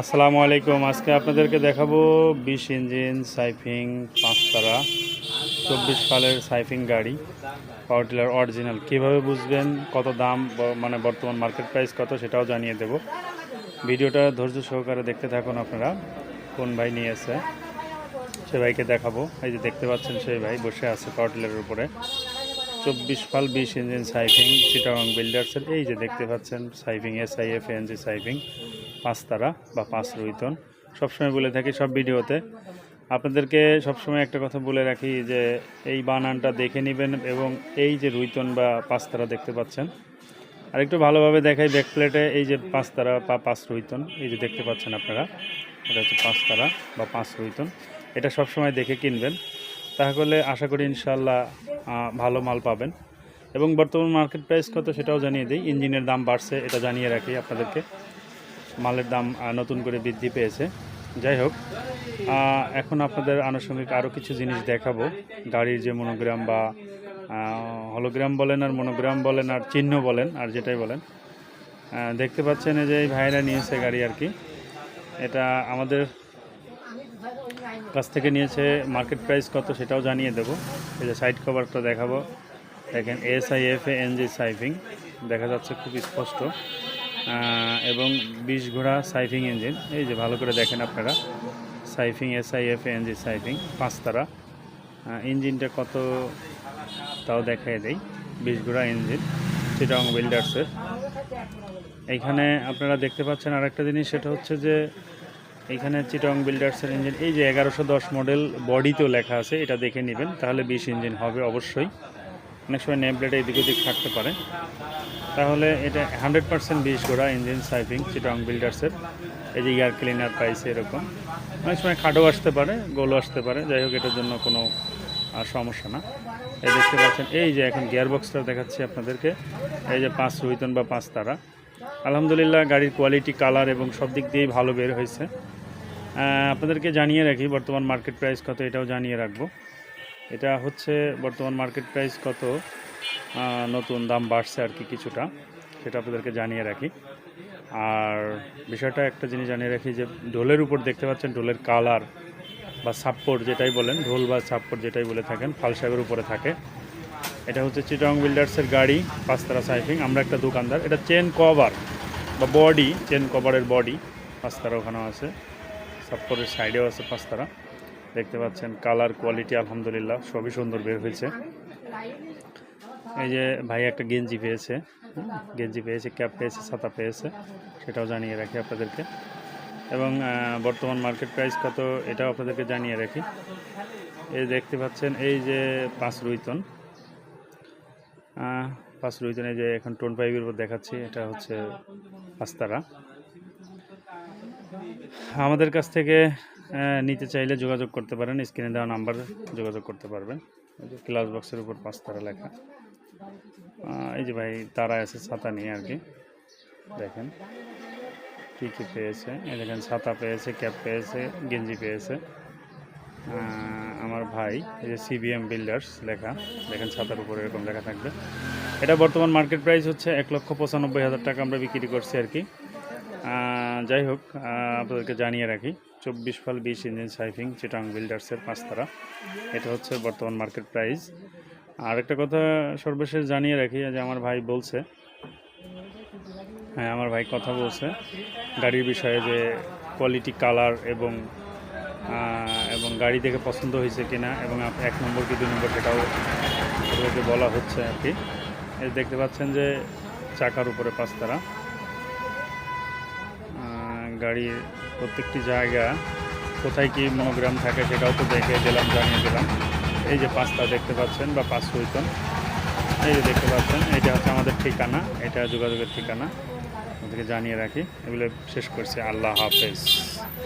আসসালামু আলাইকুম। আজকে আপনাদেরকে দেখাবো বিশ ইঞ্জিন সাইফিং পাঁচতারা চব্বিশ সালের সাইফিং গাড়ি, পাওয়ার টিলার অরিজিনাল। কীভাবে বুঝবেন কত দাম মানে বর্তমান মার্কেট প্রাইস কত সেটাও জানিয়ে দেব। ভিডিওটা ধৈর্য সহকারে দেখতে থাকুন আপনারা, কোন ভাই নিয়ে এসে সে ভাইকে দেখাবো। এই যে দেখতে পাচ্ছেন সেই ভাই বসে আছে পাওয়ার টিলারের উপরে। চব্বিশ ফাল বিশ ইঞ্জিন সাইফিং, চিটাগং বিল্ডার্সের, এই যে দেখতে পাচ্ছেন সাইফিং, এস আই এফ এনজি সাইফিং। পাঁচতারা বা পাঁচ রুইতন। সবসময় বলে থাকি সব ভিডিওতে। আপনাদেরকে সবসময় একটা কথা বলে রাখি যে, এই বানানটা দেখে নেবেন এবং এই যে রুইতন বা পাঁচতারা দেখতে পাচ্ছেন আর একটু ভালোভাবে দেখাই ব্যাক প্লেটে এই যে পাঁচতারা বা পাঁচ রুইতন, এই যে দেখতে পাচ্ছেন আপনারা, এটা হচ্ছে পাঁচতারা বা পাঁচ রুইতন। এটা সবসময় দেখে কিনবেন। তাহলে আশা করি ইনশাল্লাহ ভালো মাল পাবেন। এবং বর্তমান মার্কেট প্রাইস কত সেটাও জানিয়ে দিই। ইঞ্জিনের দাম বাড়ছে, এটা জানিয়ে রাখি আপনাদেরকে। মালের দাম নতুন করে বৃদ্ধি পেয়েছে। যাই হোক এখন আপনাদের আনুষঙ্গিক আরও কিছু জিনিস দেখাবো। গাড়ির যে মনোগ্রাম বা হলোগ্রাম বলেন আর মনোগ্রাম বলেন আর চিহ্ন বলেন আর যেটাই বলেন দেখতে পাচ্ছেন যে এই ভাইরা নিয়েছে গাড়ি আর কি। এটা আমাদের কাছ থেকে নিয়েছে, মার্কেট প্রাইস কত সেটাও জানিয়ে দেবো। এই যে সাইড কভারটা দেখাবো। দেখেন S I F A N G সাইফিং দেখা যাচ্ছে খুব স্পষ্ট। এবং বিশ ঘোড়া সাইফিং ইঞ্জিন। এই যে ভালো করে দেখেন আপনারা। সাইফিং এস আই এফ এন সাইফিং পাঁচতারা ইঞ্জিনটা কত তাও দেখাই দেই। বিশ ঘোড়া ইঞ্জিন চিটং বিল্ডার্সের এইখানে আপনারা দেখতে পাচ্ছেন আরেকটা জিনিস, সেটা হচ্ছে যে এইখানে চিটং বিল্ডার্সের ইঞ্জিন, এই যে এগারোশো দশ মডেল বডিতেও লেখা আছে, এটা দেখে নেবেন। তাহলে বিশ ইঞ্জিন হবে অবশ্যই। অনেক সময় নেম প্লেটে এদিক ওদিক থাকতে পারে। তাহলে এটা হান্ড্রেড পার্সেন্ট বিশ গোড়া ইঞ্জিন সাইফিং চিটং বিল্ডার্সের এই যে এয়ার ক্লিনার পাইছে এরকম। অনেক সময় খাডো আসতে পারে, গোলও আসতে পারে। যাই হোক, এটার জন্য কোনো সমস্যা না। এই দেখতে পাচ্ছেন, এই যে এখন গিয়ার বক্সটা দেখাচ্ছি আপনাদেরকে। এই যে পাঁচ রুহিতন বা পাঁচ তারা। আলহামদুলিল্লাহ, গাড়ির কোয়ালিটি কালার এবং সব দিক দিয়েই ভালো বের হয়েছে। আপনাদেরকে জানিয়ে রাখি, বর্তমান মার্কেট প্রাইস কত এটাও জানিয়ে রাখব। এটা হচ্ছে বর্তমান মার্কেট প্রাইস কত? নতুন দাম বাড়ছে আর কি কিছুটা, সেটা আপনাদেরকে জানিয়ে রাখি। আর বিষয়টা একটা জিনিস জানিয়ে রাখি যে, ঢোলের উপর দেখতে পাচ্ছেন, ঢোলের কালার বা সাপ্পোর্ট যেটাই বলেন, ঢোল বা সাপ্পোর্ট যেটাই বলে থাকেন ফালসাবের উপরে থাকে। এটা হচ্ছে চিটং বিল্ডার্সের গাড়ি পাঁচতারা সাইফিং, আমরা একটা দোকানদার। এটা চেন কভার বা বডি চেন কভারের বডি পাঁচতারা ওখানেও আছে। সাপ্পোর্টের সাইডেও আছে পাঁচতারা দেখতে পাচ্ছেন, কালার কোয়ালিটি আলহামদুলিল্লাহ, সবই সুন্দর বের হয়েছে। এই যে ভাই একটা গেঞ্জি পেয়েছে গেঞ্জি পেয়েছে, ক্যাপ পেয়েছে, ছাতা পেয়েছে, সেটাও জানিয়ে রাখি আপনাদেরকে। এবং বর্তমান মার্কেট প্রাইস কত, এটাও আপনাদেরকে জানিয়ে রাখি। এই দেখতে পাচ্ছেন, এই যে পাঁচ রুইতন। পাঁচ রুইতন, এই যে এখন টোন পাইপের উপর দেখাচ্ছি, এটা হচ্ছে পাঁচতারা। আমাদের কাছ থেকে নিতে চাইলে যোগাযোগ করতে পারেন। স্ক্রিনে দেওয়া নাম্বার যোগাযোগ করতে পারবেন। এই যে ক্লাস বক্সের উপর পাঁচতারা লেখা। এই যে ভাই, তারা আছে, ছাতা নিয়ে আর কি। দেখেন কী কী পেয়েছে। এই দেখেন, ছাতা পেয়েছে, ক্যাপ পেয়েছে, গেঞ্জি পেয়েছে। আমার ভাই, এই যে সিবিএম বিল্ডার্স লেখা। দেখেন, ছাতার উপরে এরকম লেখা থাকবে। এটা বর্তমান মার্কেট প্রাইস হচ্ছে এক লক্ষ পঁচানব্বই হাজার টাকা আমরা বিক্রি করছি আর কি। যাই হোক আপনাদেরকে জানিয়ে রাখি। চব্বিশ ফাল বিশ ইঞ্জিন সাইফিং চিটাং বিল্ডার্সের পাঁচতারা। এটা হচ্ছে বর্তমান মার্কেট প্রাইস। আর একটা কথা সর্বশেষ জানিয়ে রাখি, যে আমার ভাই বলছে হ্যাঁ আমার ভাই কথা বলছে, গাড়ির বিষয়ে যে কোয়ালিটি কালার এবং এবং গাড়ি দেখে পছন্দ হয়েছে কিনা, এবং এক নম্বর কি, দুই নম্বর সেটাও বলা হচ্ছে আর কি। দেখতে পাচ্ছেন যে চাকার উপরে পাঁচতারা। গাড়ির প্রত্যেকটি জায়গা, কোথায় কি মনোগ্রাম থাকে সেটাও তো দেখে গেলাম, জানিয়ে দিলাম এই যে পাঁচটা দেখতে পাচ্ছেন বা পাঁচ সৈতন এই যে দেখতে পাচ্ছেন, এটা হচ্ছে আমাদের ঠিকানা, এটা যোগাযোগের ঠিকানা। আপনাদেরকে জানিয়ে রাখি, এগুলো শেষ করছি। আল্লাহ হাফেজ।